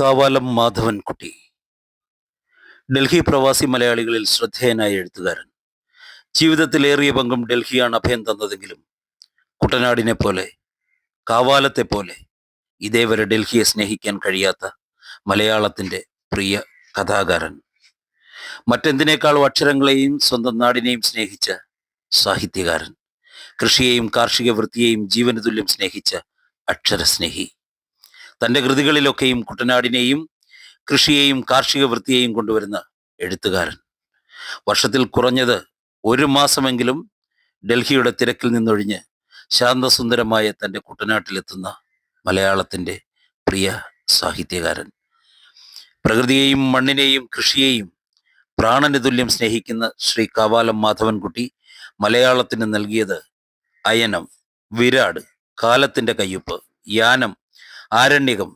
കാവാലം മാധവൻകുട്ടി ഡൽഹി പ്രവാസി മലയാളികളിൽ ശ്രദ്ധേയനായ എഴുത്തുകാരൻ. ജീവിതത്തിലേറിയ പങ്കും ഡൽഹിയാണ് അഭയം തന്നതെങ്കിലും കുട്ടനാടിനെ പോലെ കാവാലത്തെ പോലെ ഇതേവരെ ഡൽഹിയെ സ്നേഹിക്കാൻ കഴിയാത്ത മലയാളത്തിന്റെ പ്രിയ കഥാകാരൻ. മറ്റെന്തിനേക്കാളും അക്ഷരങ്ങളെയും സ്വന്തം നാടിനെയും സ്നേഹിച്ച സാഹിത്യകാരൻ. കൃഷിയെയും കാർഷിക വൃത്തിയെയും ജീവനതുല്യം സ്നേഹിച്ച അക്ഷരസ്നേഹി. തന്റെ കൃതികളിലൊക്കെയും കുട്ടനാടിനെയും കൃഷിയെയും കാർഷിക വൃത്തിയെയും കൊണ്ടുവരുന്ന എഴുത്തുകാരൻ. വർഷത്തിൽ കുറഞ്ഞത് ഒരു മാസമെങ്കിലും ഡൽഹിയുടെ തിരക്കിൽ നിന്നൊഴിഞ്ഞ് ശാന്തസുന്ദരമായ തന്റെ കുട്ടനാട്ടിലെത്തുന്ന മലയാളത്തിന്റെ പ്രിയ സാഹിത്യകാരൻ. പ്രകൃതിയെയും മണ്ണിനെയും കൃഷിയെയും പ്രാണന് തുല്യം സ്നേഹിക്കുന്ന ശ്രീ കാവാലം മാധവൻകുട്ടി മലയാളത്തിന് നൽകിയത് അയനം വിരാട് കാലത്തിന്റെ കയ്യൊപ്പ് യാനം ആരണ്യകം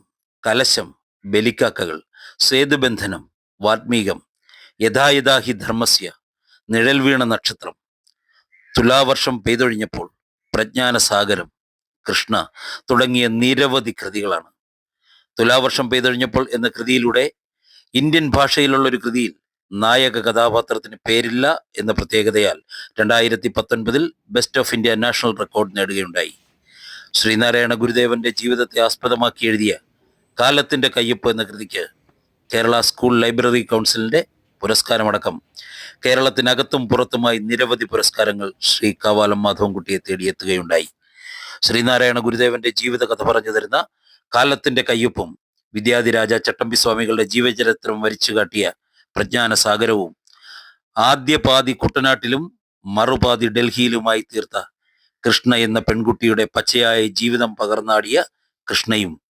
കലശം ബലിക്കാക്കകൾ സേതുബന്ധനം വാത്മീകം യഥായഥാഹി ധർമ്മസ്യ നിഴൽ വീണ നക്ഷത്രം. തുലാവർഷം പെയ്തൊഴിഞ്ഞപ്പോൾ പ്രജ്ഞാനസാഗരം കൃഷ്ണ തുടങ്ങിയ നിരവധി കൃതികളാണ്. തുലാവർഷം പെയ്തൊഴിഞ്ഞപ്പോൾ എന്ന കൃതിയിലൂടെ ഇന്ത്യൻ ഭാഷയിലുള്ള ഒരു കൃതിയിൽ നായക കഥാപാത്രത്തിന് പേരില്ല എന്ന പ്രത്യേകതയാൽ രണ്ടായിരത്തി പത്തൊൻപതിൽ best of India national record നേടുകയുണ്ടായി. Sreenarayana ഗുരുദേവന്റെ ജീവിതത്തെ ആസ്പദമാക്കി എഴുതിയ കാലത്തിന്റെ കയ്യൊപ്പ് എന്ന കൃതിക്ക് കേരള സ്കൂൾ ലൈബ്രറി കൗൺസിലിന്റെ പുരസ്കാരമടക്കം. കേരളത്തിനകത്തും പുറത്തുമായി നിരവധി പുരസ്കാരങ്ങൾ ശ്രീ കാവാലം മാധവൻകുട്ടിയെ തേടിയെത്തുകയുണ്ടായി. ശ്രീനാരായണ ഗുരുദേവന്റെ ജീവിതകഥ പറഞ്ഞു തരുന്ന കാലത്തിന്റെ കയ്യൊപ്പും വിദ്യാധിരാജ ചട്ടമ്പി സ്വാമികളുടെ ജീവചരിത്രം വരിച്ചു കാട്ടിയ പ്രജ്ഞാന സാഗരവും ആദ്യ പാതി കുട്ടനാട്ടിലും മറുപാതി ഡൽഹിയിലുമായി തീർത്ത കൃഷ്ണ എന്ന പെൺകുട്ടിയുടെ പച്ചയായ ജീവിതം പകർന്നാടിയ കൃഷ്ണയും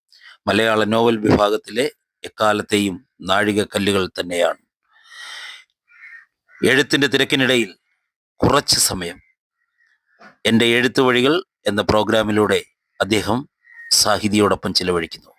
മലയാള നോവൽ വിഭാഗത്തിലെ എക്കാലത്തെയും നാഴികക്കല്ലുകൾ തന്നെയാണ്. എഴുത്തിന്റെ തിരക്കിനിടയിൽ കുറച്ച് സമയം എന്റെ എഴുത്തു വഴികൾ എന്ന പ്രോഗ്രാമിലൂടെ അദ്ദേഹം സാഹിതിയോടൊപ്പം ചിലവഴിക്കുന്നു.